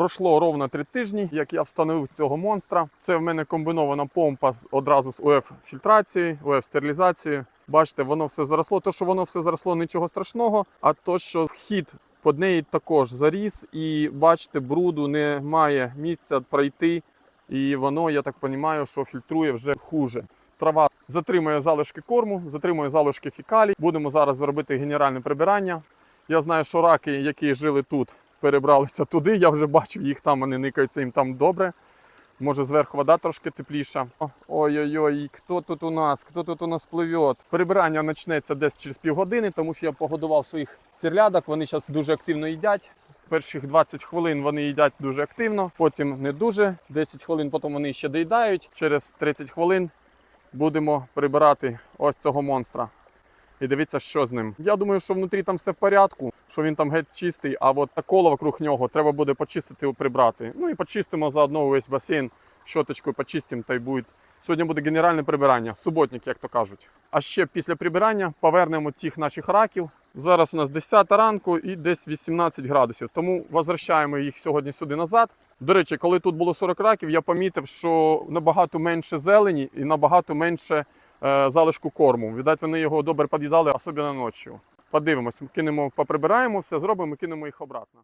Пройшло ровно три тижні, як я встановив цього монстра. Це в мене комбінована помпа одразу з УФ фільтрацією, УФ стерилізацією. Бачите, воно все заросло. То, що воно все заросло, нічого страшного. А то, що вхід під неї також заріс, і бачите, бруду немає місця пройти. І воно, я так розумію, що фільтрує вже хуже. Трава затримує залишки корму, затримує залишки фікалій. Будемо зараз робити генеральне прибирання. Я знаю, що раки, які жили тут, перебралися туди. Я вже бачив їх там, вони никаються їм там добре. Може, зверху вода трошки тепліша. Ой-ой-ой, хто тут у нас? Хто тут у нас пливе? Прибирання почнеться десь через півгодини, тому що я погодував своїх стерлядок. Вони зараз дуже активно їдять. Перших 20 хвилин вони їдять дуже активно, потім не дуже. 10 хвилин потім вони ще доїдають. Через 30 хвилин будемо прибирати ось цього монстра. І дивіться, що з ним. Я думаю, що внутрі там все в порядку, що він там геть чистий, а от коло вокруг нього треба буде почистити, прибрати. Ну і почистимо заодно весь басейн щоточкою почистимо та й буде. Сьогодні буде генеральне прибирання, суботник, як то кажуть. А ще після прибирання повернемо тих наших раків. Зараз у нас 10 ранку і десь 18 градусів. Тому возвращаємо їх сьогодні сюди назад. До речі, коли тут було 40 раків, я помітив, що набагато менше зелені і набагато менше залишку корму. Віддать, вони його добре під'їдали, особливо ночі. Подивимось, кинемо, поприбираємо все, зробимо кинемо їх обратно.